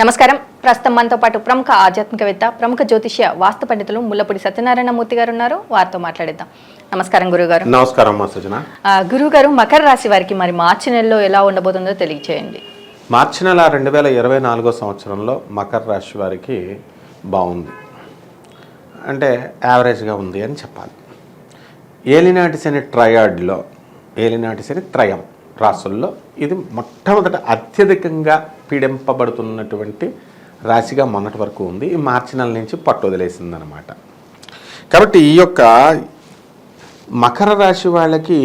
నమస్కారం. ప్రస్తుతం మనతో పాటు ప్రముఖ ఆధ్యాత్మికవేత్త ప్రముఖ జ్యోతిష్య వాస్తు పండితులు ముల్లపూడి సత్యనారాయణ మూర్తి గారు ఉన్నారు వారితో మాట్లాడిద్దాం. నమస్కారం గురుగారు. నమస్కారం మా సృజన గురుగారు మకర రాశి వారికి మరి మార్చి నెలలో ఎలా ఉండబోతుందో తెలియచేయండి. మార్చి నెల రెండు వేల ఇరవై నాలుగో సంవత్సరంలో మకర రాశి వారికి బాగుంది. అంటే యావరేజ్గా ఉంది అని చెప్పాలి. ఏలినాటి శని ట్రయాడ్లో ఏలినాటి శని త్రయం రాసుల్లో ఇది మొట్టమొదట అత్యధికంగా పీడింపబడుతున్నటువంటి రాశిగా మొన్నటి వరకు ఉంది. ఈ మార్చి నెల నుంచి పట్టు వదిలేసిందనమాట. కాబట్టి ఈ యొక్క మకర రాశి వాళ్ళకి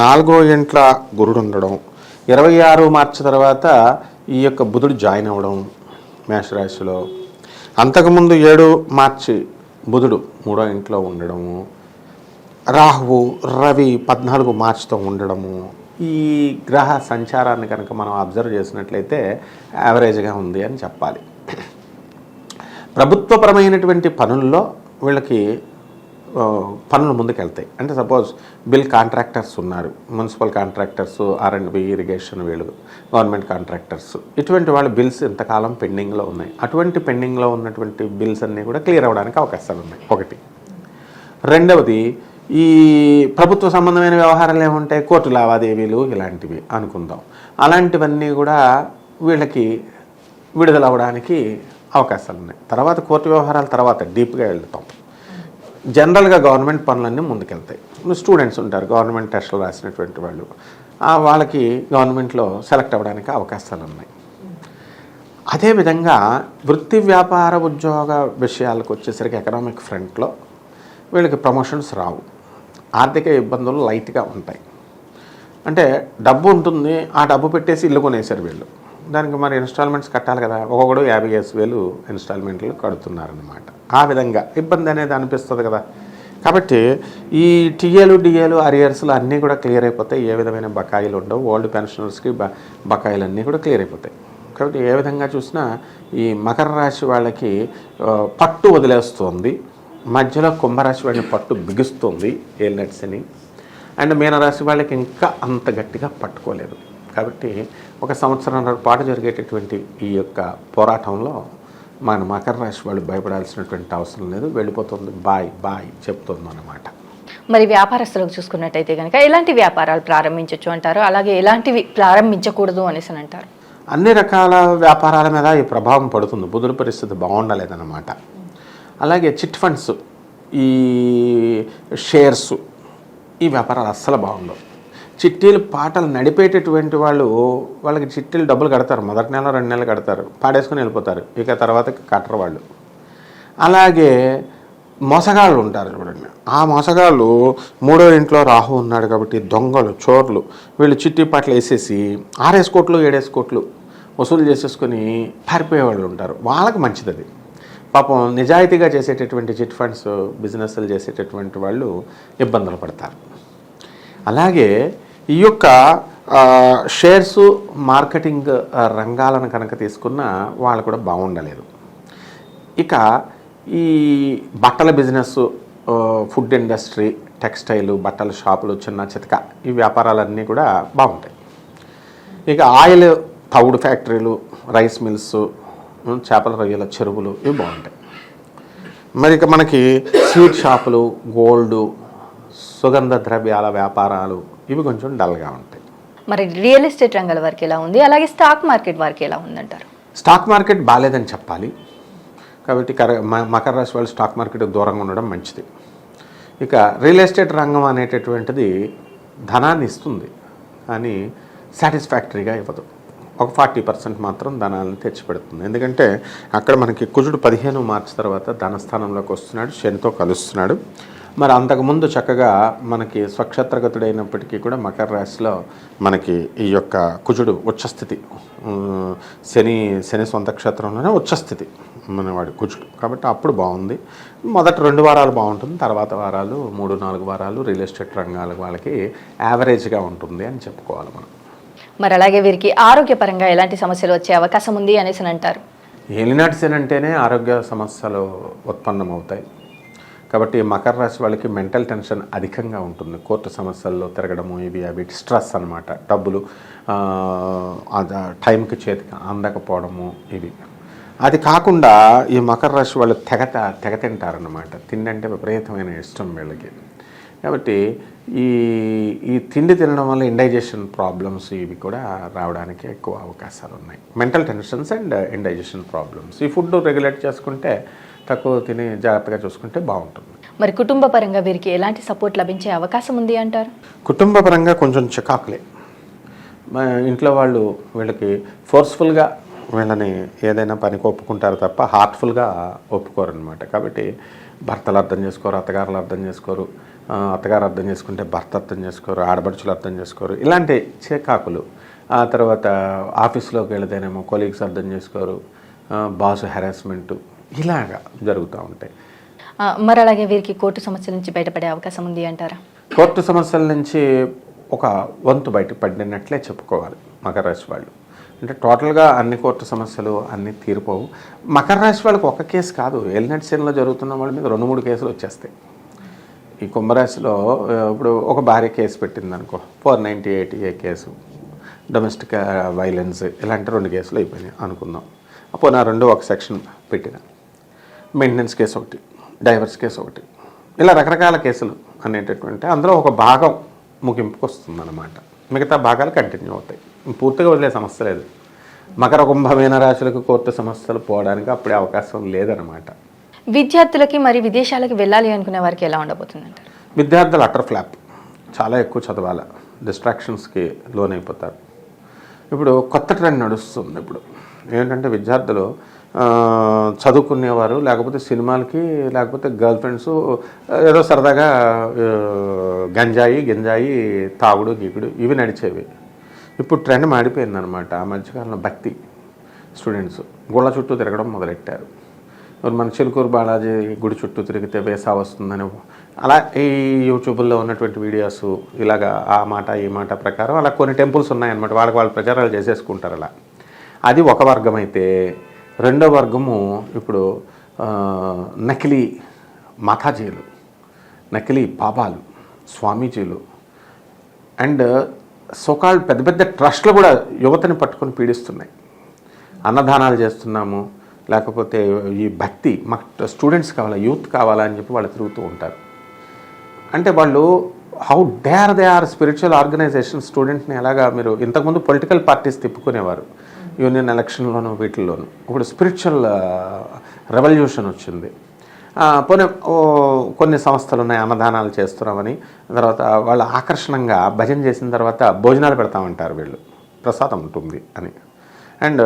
నాలుగో ఇంట్ల గురుడు ఉండడం ఇరవై ఆరు మార్చి తర్వాత ఈ యొక్క బుధుడు జాయిన్ అవ్వడం మేషరాశిలో అంతకుముందు ఏడు మార్చి బుధుడు మూడో ఇంట్లో ఉండడము రాహువు రవి పద్నాలుగు మార్చితో ఉండడము ఈ గ్రహ సంచారాన్ని కనుక మనం అబ్జర్వ్ చేసినట్లయితే యావరేజ్గా ఉంది అని చెప్పాలి. ప్రభుత్వపరమైనటువంటి పనుల్లో వీళ్ళకి పనులు ముందుకెళ్తాయి. అంటే సపోజ్ బిల్ కాంట్రాక్టర్స్ ఉన్నారు. Municipal contractors R and B irrigation వీళ్ళు గవర్నమెంట్ కాంట్రాక్టర్స్. ఇటువంటి వాళ్ళ బిల్స్ ఇంతకాలం పెండింగ్లో ఉన్నాయి. అటువంటి పెండింగ్లో ఉన్నటువంటి బిల్స్ అన్నీ కూడా క్లియర్ అవ్వడానికి అవకాశాలు ఉన్నాయి. ఒకటి. రెండవది ఈ ప్రభుత్వ సంబంధమైన వ్యవహారాలు ఏముంటాయి? కోర్టు లావాదేవీలు ఇలాంటివి అనుకుందాం. అలాంటివన్నీ కూడా వీళ్ళకి విడుదల అవ్వడానికి అవకాశాలు ఉన్నాయి. తర్వాత కోర్టు వ్యవహారాల తర్వాత డీప్గా వెళ్తాం. జనరల్గా గవర్నమెంట్ పనులన్నీ ముందుకెళ్తాయి. స్టూడెంట్స్ ఉంటారు గవర్నమెంట్ టెస్టులు రాసినటువంటి వాళ్ళు. ఆ వాళ్ళకి గవర్నమెంట్లో సెలెక్ట్ అవ్వడానికి అవకాశాలు ఉన్నాయి. అదేవిధంగా వృత్తి వ్యాపార ఉద్యోగ విషయాలకు వచ్చేసరికి ఎకనామిక్ ఫ్రంట్లో వీళ్ళకి ప్రమోషన్స్ రావు. ఆర్థిక ఇబ్బందులు లైట్గా ఉంటాయి. అంటే డబ్బు ఉంటుంది ఆ డబ్బు పెట్టేసి ఇల్లు కొనేశారు వీళ్ళు. దానికి మరి ఇన్స్టాల్మెంట్స్ కట్టాలి కదా ఒక్కొక్కడు యాభై వేసు వేలు ఇన్స్టాల్మెంట్లు కడుతున్నారనమాట ఆ విధంగా ఇబ్బంది అనేది అనిపిస్తుంది కదా. కాబట్టి ఈ టీఏలు డిఏలు అరియర్స్లు అన్నీ కూడా క్లియర్ అయిపోతాయి. ఏ విధమైన బకాయిలు ఉండవు. ఓల్డ్ పెన్షనర్స్కి బ బకాయిలు అన్నీ కూడా క్లియర్ అయిపోతాయి. కాబట్టి ఏ విధంగా చూసినా ఈ మకర రాశి వాళ్ళకి పట్టు వదిలేస్తుంది. మధ్యలో కుంభరాశి వాళ్ళని పట్టు బిగుస్తుంది ఏలినట్స్ని అండ్ మీనరాశి వాళ్ళకి ఇంకా అంత గట్టిగా పట్టుకోలేదు. కాబట్టి ఒక సంవత్సరం పాటు జరిగేటటువంటి ఈ యొక్క పోరాటంలో మన మకర రాశి వాళ్ళు భయపడాల్సినటువంటి అవసరం లేదు. వెళ్ళిపోతుంది. బాయ్ బాయ్ చెప్తుంది అన్నమాట. మరి వ్యాపారస్తులకు చూసుకున్నట్టయితే కనుక ఎలాంటి వ్యాపారాలు ప్రారంభించవచ్చు అంటారు? అలాగే ఎలాంటివి ప్రారంభించకూడదు అనేసి అని అంటారు? అన్ని రకాల వ్యాపారాల మీద ఈ ప్రభావం పడుతుంది. బుధుల పరిస్థితి బాగుండలేదన్నమాట. అలాగే చిట్ ఫండ్స్ ఈ షేర్స్ ఈ వ్యాపారాలు అస్సలు బాగుండవు. చిట్టీలు పాటలు నడిపేటటువంటి వాళ్ళు వాళ్ళకి చిట్టీలు డబ్బులు కడతారు. మొదటి నెల రెండు నెలలు కడతారు. పాడేసుకొని వెళ్ళిపోతారు. ఇక తర్వాత కట్టరు వాళ్ళు. అలాగే మోసగాళ్ళు ఉంటారు చూడండి. ఆ మోసగాళ్ళు మూడో ఇంట్లో రాహు ఉన్నాడు కాబట్టి దొంగలు చోర్లు వీళ్ళు చిట్టి పాటలు వేసేసి ఆరేసి కోట్లు ఏడేసి కోట్లు వసూలు చేసేసుకొని పారిపోయేవాళ్ళు ఉంటారు. వాళ్ళకి మంచిది అది పాపం నిజాయితీగా చేసేటటువంటి చిట్ ఫండ్స్ బిజినెస్లు చేసేటటువంటి వాళ్ళు ఇబ్బందులు పడతారు. అలాగే ఈ యొక్క షేర్స్ మార్కెటింగ్ రంగాలను కనుక తీసుకున్న వాళ్ళు కూడా బాగుండలేదు. ఇక ఈ బట్టల బిజినెస్ ఫుడ్ ఇండస్ట్రీ టెక్స్టైల్ బట్టల షాపులు చిన్న చితక ఈ వ్యాపారాలన్నీ కూడా బాగుంటాయి. ఇక ఆయిల్ తవుడు ఫ్యాక్టరీలు రైస్ మిల్స్ చేపల రొయ్యల చెరువులు ఇవి బాగుంటాయి. మరి ఇక మనకి స్వీట్ షాపులు గోల్డ్ సుగంధ ద్రవ్యాల వ్యాపారాలు ఇవి కొంచెం డల్గా ఉంటాయి. మరి రియల్ ఎస్టేట్ రంగాల వారికి ఎలా ఉంది? అలాగే స్టాక్ మార్కెట్ వారికి ఎలా ఉందంటారు? స్టాక్ మార్కెట్ బాగాలేదని చెప్పాలి. కాబట్టి కర మకర రాశి వాళ్ళు స్టాక్ మార్కెట్ దూరంగా ఉండడం మంచిది. ఇక రియల్ ఎస్టేట్ రంగం అనేటటువంటిది ధనాన్ని ఇస్తుంది. కానీ సాటిస్ఫాక్టరీగా ఇవ్వదు. ఒక ఫార్టీ పర్సెంట్ మాత్రం ధనాన్ని తెచ్చిపెడుతుంది. ఎందుకంటే అక్కడ మనకి కుజుడు పదిహేను మార్చి తర్వాత ధనస్థానంలోకి వస్తున్నాడు శనితో కలుస్తున్నాడు. మరి అంతకుముందు చక్కగా మనకి స్వక్షత్రగతుడైనప్పటికీ కూడా మకర రాశిలో మనకి ఈ యొక్క కుజుడు ఉచ్చస్థితి శని శని సొంత క్షేత్రంలోనే ఉచ్చస్థితి మనవాడి కుజుడు. కాబట్టి అప్పుడు బాగుంది. మొదటి రెండు వారాలు బాగుంటుంది తర్వాత వారాలు మూడు నాలుగు వారాలు రియల్ ఎస్టేట్ రంగాల వాళ్ళకి యావరేజ్గా ఉంటుంది అని చెప్పుకోవాలి మనం. మరి అలాగే వీరికి ఆరోగ్యపరంగా ఎలాంటి సమస్యలు వచ్చే అవకాశం ఉంది అనేసి అని అంటారు. ఏలినాటి అంటేనే ఆరోగ్య సమస్యలు ఉత్పన్నమవుతాయి. కాబట్టి మకర రాశి వాళ్ళకి మెంటల్ టెన్షన్ అధికంగా ఉంటుంది. కోర్టు సమస్యల్లో తిరగడము ఇవి అవి స్ట్రెస్ అనమాట డబ్బులు టైంకి చేతికి అందకపోవడము ఇవి. అది కాకుండా ఈ మకర రాశి వాళ్ళు తెగత తెగ తింటారనమాట తిండి అంటే విపరీతమైన ఇష్టం వీళ్ళకి. కాబట్టి ఈ ఈ తిండి తినడం వల్ల ఇండైజెషన్ ప్రాబ్లమ్స్ ఇవి కూడా రావడానికి ఎక్కువ అవకాశాలు ఉన్నాయి. Mental tensions and indigestion problems ఈ ఫుడ్ రెగ్యులేట్ చేసుకుంటే తక్కువ తిని జాగ్రత్తగా చూసుకుంటే బాగుంటుంది. మరి కుటుంబ పరంగా వీరికి ఎలాంటి సపోర్ట్ లభించే అవకాశం ఉంది అంటారు? కుటుంబ పరంగా కొంచెం చికాకులే. ఇంట్లో వాళ్ళు వీళ్ళకి ఫోర్స్ఫుల్గా వీళ్ళని ఏదైనా పనికి ఒప్పుకుంటారు తప్ప హార్ట్ఫుల్గా ఒప్పుకోరు అనమాట కాబట్టి భర్తలు అర్థం చేసుకోరు అత్తగారులు అర్థం చేసుకోరు. అత్తగారు అర్థం చేసుకుంటే భర్త అర్థం చేసుకోరు ఆడపడుచులు అర్థం చేసుకోరు ఇలాంటి చికాకులు. ఆ తర్వాత ఆఫీస్లోకి వెళితేనేమో కొలీగ్స్ అర్థం చేసుకోరు బాస్ హెరాస్మెంటు ఇలాగా జరుగుతూ ఉంటాయి. మరి అలాగే వీరికి కోర్టు సమస్యల నుంచి బయటపడే అవకాశం ఉంది అంటారా? కోర్టు సమస్యల నుంచి ఒక వంతు బయట పడినట్లే చెప్పుకోవాలి మకర రాశి వాళ్ళు. అంటే టోటల్గా అన్ని కోర్టు సమస్యలు అన్నీ తీరిపోవు. మకర రాశి వాళ్ళకి ఒక కేసు కాదు. ఎల్నెట్ సీన్లో జరుగుతున్న వాళ్ళ మీద రెండు మూడు కేసులు వచ్చేస్తాయి. ఈ కుంభరాశిలో ఇప్పుడు ఒక భార్య కేసు పెట్టింది అనుకో four ninety eight A case domestic violence ఇలాంటి రెండు కేసులు అయిపోయినాయి అనుకుందాం. అప్పుడు నా రెండు ఒక సెక్షన్ పెట్టిన. మెయింటెనెన్స్ కేసు ఒకటి డైవర్స్ కేసు ఒకటి ఇలా రకరకాల కేసులు అనేటటువంటి అందులో ఒక భాగం ముగింపుకు వస్తుందన్నమాట. మిగతా భాగాలు కంటిన్యూ అవుతాయి. పూర్తిగా వదిలే సమస్య లేదు. మకర కుంభమైన రాశులకు కోర్టు సమస్యలు పోవడానికి అప్పుడే అవకాశం లేదనమాట విద్యార్థులకి మరి విదేశాలకు వెళ్ళాలి అనుకునే వారికి ఎలా ఉండబోతుంది విద్యార్థులు అటర్ ఫ్లాప్. చాలా ఎక్కువ చదవాలి. డిస్ట్రాక్షన్స్కి లోనైపోతారు. ఇప్పుడు కొత్త ట్రెండ్ నడుస్తుంది ఇప్పుడు. ఏంటంటే విద్యార్థులు చదువుకునేవారు లేకపోతే సినిమాలకి లేకపోతే గర్ల్ ఫ్రెండ్స్ ఏదో సరదాగా గంజాయి గింజాయి తాగుడు గీకుడు ఇవి నడిచేవి. ఇప్పుడు ట్రెండ్ మాడిపోయిందనమాట ఆ మధ్యకాలంలో భక్తి స్టూడెంట్స్ గుళ్ళ చుట్టూ తిరగడం మొదలెట్టారు. మన చిలుకూరు బాలాజీ గుడి చుట్టూ తిరిగితే వేసా వస్తుందని అలా ఈ యూట్యూబ్లో ఉన్నటువంటి వీడియోస్ ఇలాగా ఆ మాట ఈ మాట ప్రకారం అలా కొన్ని టెంపుల్స్ ఉన్నాయన్నమాట. వాళ్ళకి వాళ్ళు ప్రచారాలు చేసేసుకుంటారు అలా. అది ఒక వర్గం అయితే రెండో వర్గము ఇప్పుడు నకిలీ మతాజీలు నకిలీ బాబాలు స్వామీజీలు. అండ్ సోకాల్ పెద్ద పెద్ద ట్రస్ట్లు కూడా యువతని పట్టుకొని పీడిస్తున్నాయి. అన్నదానాలు చేస్తున్నాము లేకపోతే ఈ భక్తి మాకు స్టూడెంట్స్ కావాలా యూత్ కావాలా అని చెప్పి వాళ్ళు తిరుగుతూ ఉంటారు. అంటే వాళ్ళు how dare they are spiritual organization స్టూడెంట్ని ఎలాగా మీరు ఇంతకుముందు పొలిటికల్ పార్టీస్ తిప్పుకునేవారు. యూనియన్ ఎలక్షన్లోను వీటిల్లోనూ. ఇప్పుడు స్పిరిచువల్ రెవల్యూషన్ uh, వచ్చింది. పోనీ కొన్ని సంస్థలు ఉన్నాయి అన్నదానాలు చేస్తున్నామని. తర్వాత వాళ్ళు ఆకర్షణంగా భజన చేసిన తర్వాత భోజనాలు పెడతామంటారు వీళ్ళు. ప్రసాదం ఉంటుంది అని. అండ్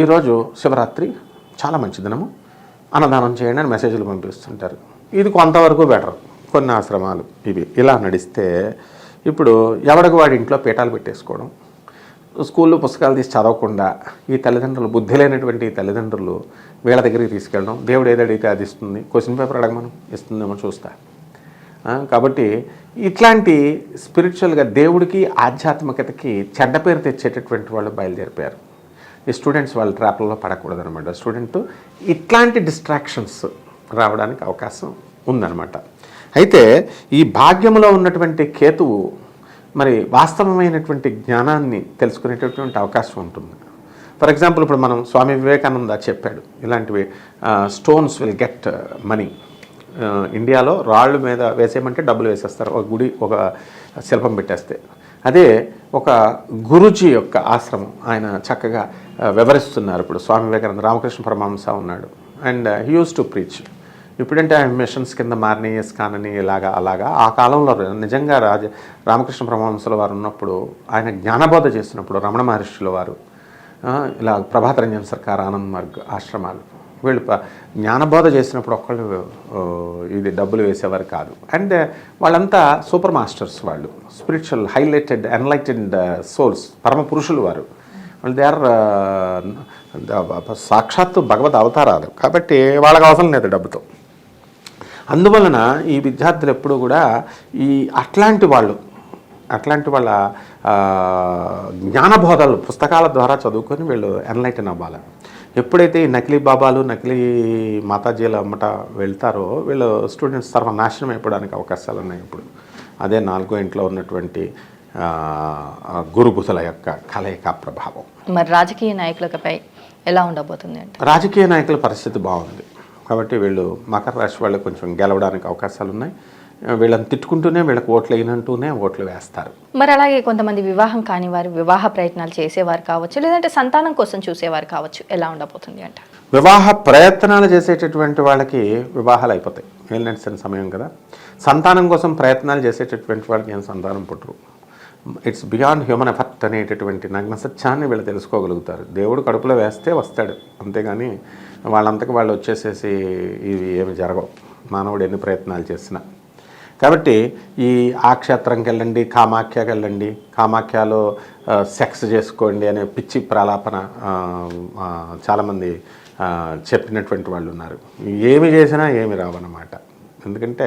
ఈరోజు శివరాత్రి చాలా మంచి దినము. అన్నదానం చేయండి అని మెసేజ్లు పంపిస్తుంటారు. ఇది కొంతవరకు బెటర్ కొన్ని ఆశ్రమాలు ఇవి. ఇలా నడిస్తే ఇప్పుడు ఎవడికి వాడి ఇంట్లో పీఠాలు పెట్టేసుకోవడం? స్కూల్లో పుస్తకాలు తీసి చదవకుండా ఈ తల్లిదండ్రులు బుద్ధి లేనటువంటి ఈ తల్లిదండ్రులు వీళ్ళ దగ్గరికి తీసుకెళ్ళడం. దేవుడు ఏది అడిగితే అది ఇస్తుంది. Question paper అడగమను. ఇస్తుందేమో చూస్తా. కాబట్టి ఇట్లాంటి స్పిరిచువల్గా దేవుడికి ఆధ్యాత్మికతకి చెడ్డ పేరు తెచ్చేటటువంటి వాళ్ళు బయలుదేరిపోయారు. ఈ స్టూడెంట్స్ వాళ్ళ ట్రాప్లలో పడకూడదు అనమాట స్టూడెంట్ ఇట్లాంటి డిస్ట్రాక్షన్స్ రావడానికి అవకాశం ఉందన్నమాట. అయితే ఈ భాగ్యంలో ఉన్నటువంటి కేతువు మరి వాస్తవమైనటువంటి జ్ఞానాన్ని తెలుసుకునేటటువంటి అవకాశం ఉంటుంది. ఫర్ ఎగ్జాంపుల్ ఇప్పుడు మనం స్వామి వివేకానంద చెప్పాడు ఇలాంటివి స్టోన్స్ విల్ గెట్ మనీ ఇండియాలో రాళ్ళు మీద వేసేయమంటే డబ్బులు వేసేస్తారు ఒక గుడి ఒక శిల్పం పెట్టేస్తే. అదే ఒక గురుజీ యొక్క ఆశ్రమం ఆయన చక్కగా వివరిస్తున్నారు ఇప్పుడు. స్వామి వివేకానంద రామకృష్ణ పరమహంస ఉన్నాడు. And he used to preach ఇప్పుడంటే ఆయన మిషన్స్ కింద మారినాయి కానని ఇలాగా అలాగా. ఆ కాలంలో నిజంగా రాజ రామకృష్ణ పరమహంసల వారు ఉన్నప్పుడు ఆయన జ్ఞానబోధ చేసినప్పుడు రమణ మహర్షుల వారు ఇలా ప్రభాతరంజన్ సర్కార్ ఆనంద్ మార్గ్ ఆశ్రమాలు. వీళ్ళు జ్ఞానబోధ చేసినప్పుడు ఒక్కళ్ళు ఇది డబ్బులు వేసేవారు కాదు. అండ్ uh, వాళ్ళంతా సూపర్ మాస్టర్స్ వాళ్ళు. Spiritual highlighted enlightened uh, souls పరమ పురుషులు వారు. అండ్ దే ఆర్ సాక్షాత్తు భగవద్ అవతారాలు. కాబట్టి వాళ్ళకి అవసరం లేదు డబ్బుతో. అందువలన ఈ విద్యార్థులు ఎప్పుడూ కూడా ఈ అట్లాంటి వాళ్ళు అట్లాంటి వాళ్ళ జ్ఞానబోధలు పుస్తకాల ద్వారా చదువుకొని వీళ్ళు ఎన్లైటన్ అవ్వాలి. ఎప్పుడైతే ఈ నకిలీ బాబాలు నకిలీ మాతాజీల అమ్మట వెళ్తారో వీళ్ళు స్టూడెంట్స్ సర్వనాశనం అయిపోవడానికి అవకాశాలు ఉన్నాయి ఇప్పుడు. అదే నాలుగో ఇంట్లో ఉన్నటువంటి గురుబుధుల యొక్క కలయిక ప్రభావం. మరి రాజకీయ నాయకులపై ఎలా ఉండబోతుంది అంటే రాజకీయ నాయకుల పరిస్థితి బాగుంది. కాబట్టి వీళ్ళు మకర రాశి వాళ్ళు కొంచెం గెలవడానికి అవకాశాలు ఉన్నాయి వీళ్ళని తిట్టుకుంటూనే వీళ్ళకి ఓట్లు వేయనంటూనే ఓట్లు వేస్తారు. మరి అలాగే కొంతమంది వివాహం కాని వారు వివాహ ప్రయత్నాలు చేసేవారు కావచ్చు లేదంటే సంతానం కోసం చూసేవారు కావచ్చు ఎలా ఉండబోతుంది అంటే వివాహ ప్రయత్నాలు చేసేటటువంటి వాళ్ళకి వివాహాలు అయిపోతాయి. ఏలినట్సిన సమయం కదా. సంతానం కోసం ప్రయత్నాలు చేసేటటువంటి వాళ్ళకి ఏం సంతానం పుట్టరు. ఇట్స్ బియాండ్ హ్యూమన్ ఎఫర్ట్ అనేటటువంటి నగ్న సత్యాన్ని వీళ్ళు తెలుసుకోగలుగుతారు. దేవుడు కడుపులో వేస్తే వస్తాడు. అంతేగాని వాళ్ళంతకు వాళ్ళు వచ్చేసేసి ఇవి ఏమి జరగవు. మానవుడు ఎన్ని ప్రయత్నాలు చేసినా. కాబట్టి ఈ ఆ క్షేత్రంకి వెళ్ళండి కామాఖ్యకి వెళ్ళండి. కామాఖ్యలో సెక్స్ చేసుకోండి అనే పిచ్చి ప్రలాపన చాలామంది చెప్పినటువంటి వాళ్ళు ఉన్నారు ఏమి చేసినా ఏమి రావన్నమాట. ఎందుకంటే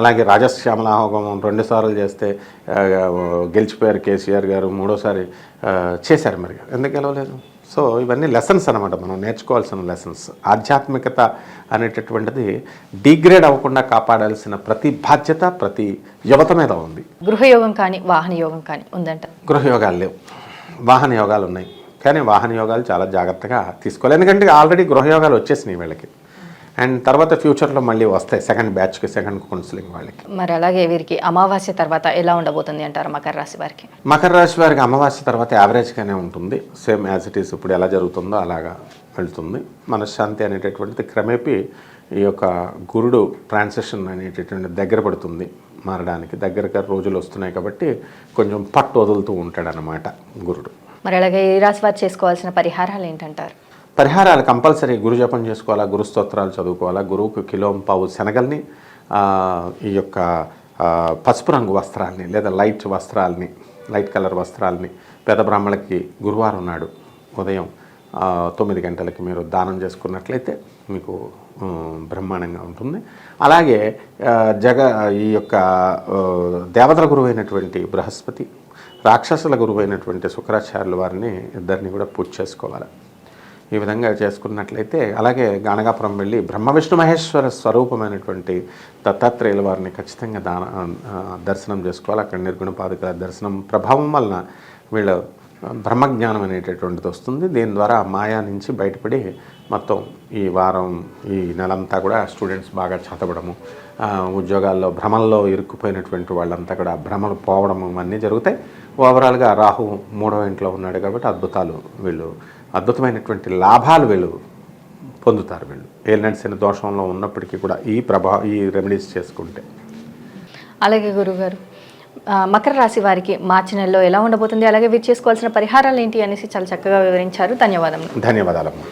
అలాగే రాజశ్యామల హోమం రెండు సార్లు చేస్తే గెలిచిపోయారు కేసీఆర్ గారు మూడోసారి చేశారు మరి. ఎందుకు గెలవలేదు? సో ఇవన్నీ లెసన్స్ అనమాట మనం నేర్చుకోవాల్సిన లెసన్స్ ఆధ్యాత్మికత అనేటటువంటిది డిగ్రేడ్ అవ్వకుండా కాపాడాల్సిన ప్రతి బాధ్యత ప్రతి యువత మీద ఉంది. గృహయోగం కానీ వాహన యోగం కానీ ఉందంట. గృహయోగాలు లేవు. వాహన యోగాలు ఉన్నాయి. కానీ వాహన యోగాలు చాలా జాగ్రత్తగా తీసుకోవాలి. ఎందుకంటే ఆల్రెడీ గృహయోగాలు వచ్చేసినాయి వీళ్ళకి. అండ్ తర్వాత ఫ్యూచర్లో మళ్ళీ వస్తాయి సెకండ్ బ్యాచ్కి సెకండ్ కౌన్సిలింగ్ వాళ్ళకి. మరి అలాగే వీరికి అమావాస్య తర్వాత ఎలా ఉండబోతుంది అంటారు మకర రాశి వారికి? మకర రాశి వారికి అమావాస్య తర్వాత యావరేజ్గానే ఉంటుంది. సేమ్ యాజ్ ఇట్ ఈస్ ఇప్పుడు ఎలా జరుగుతుందో అలాగా వెళ్తుంది. మనశ్శాంతి అనేటటువంటిది క్రమేపీ ఈ యొక్క గురుడు ట్రాన్సిషన్ అనేటటువంటి దగ్గర పడుతుంది మారడానికి. దగ్గరగా రోజులు వస్తున్నాయి కాబట్టి కొంచెం పట్టు వదులుతూ ఉంటాడనమాట గురుడు. మరి అలాగే ఈ రాశి వారు చేసుకోవాల్సిన పరిహారాలు ఏంటంటారు? పరిహారాలు కంపల్సరీ గురు జపం చేసుకోవాలా గురుస్తోత్రాలు చదువుకోవాలా గురువుకు కిలోం పావు శనగల్ని ఈ యొక్క పసుపు రంగు వస్త్రాల్ని లేదా లైట్ వస్త్రాలని లైట్ కలర్ వస్త్రాల్ని పేద బ్రాహ్మణులకి గురువారం నాడు ఉదయం తొమ్మిది గంటలకి మీరు దానం చేసుకున్నట్లయితే మీకు బ్రహ్మాండంగా ఉంటుంది. అలాగే జగ ఈ యొక్క దేవతల గురువు అయినటువంటి బృహస్పతి రాక్షసుల గురువు అయినటువంటి శుక్రాచార్యుల వారిని ఇద్దరిని కూడా పూజ చేసుకోవాలి. ఈ విధంగా చేసుకున్నట్లయితే అలాగే గానగాపురం వెళ్ళి బ్రహ్మ విష్ణు మహేశ్వర స్వరూపమైనటువంటి దత్తాత్రేయుల వారిని ఖచ్చితంగా దాన దర్శనం చేసుకోవాలి. అక్కడ నిర్గుణపాదుకల దర్శనం ప్రభావం వలన వీళ్ళు బ్రహ్మజ్ఞానం అనేటటువంటిది వస్తుంది. దీని ద్వారా మాయా నుంచి బయటపడి మొత్తం ఈ వారం ఈ నెలంతా కూడా స్టూడెంట్స్ బాగా చదవడము ఉద్యోగాల్లో భ్రమల్లో ఇరుక్కుపోయినటువంటి వాళ్ళంతా కూడా భ్రమలు పోవడం ఇవన్నీ జరుగుతాయి. ఓవరాల్గా రాహు మూడవ ఇంట్లో ఉన్నాడు కాబట్టి అద్భుతాలు వీళ్ళు అద్భుతమైనటువంటి లాభాలు వీళ్ళు పొందుతారు వీళ్ళు. ఏలినట్సిన దోషంలో ఉన్నప్పటికీ కూడా ఈ ప్రభా ఈ రెమెడీస్ చేసుకుంటే. అలాగే గురుగారు మకర రాశి వారికి మార్చి నెలలో ఎలా ఉండబోతుంది? అలాగే వీరు చేసుకోవాల్సిన పరిహారాలు ఏంటి అనేసి చాలా చక్కగా వివరించారు. ధన్యవాదములు. ధన్యవాదాలమ్మా.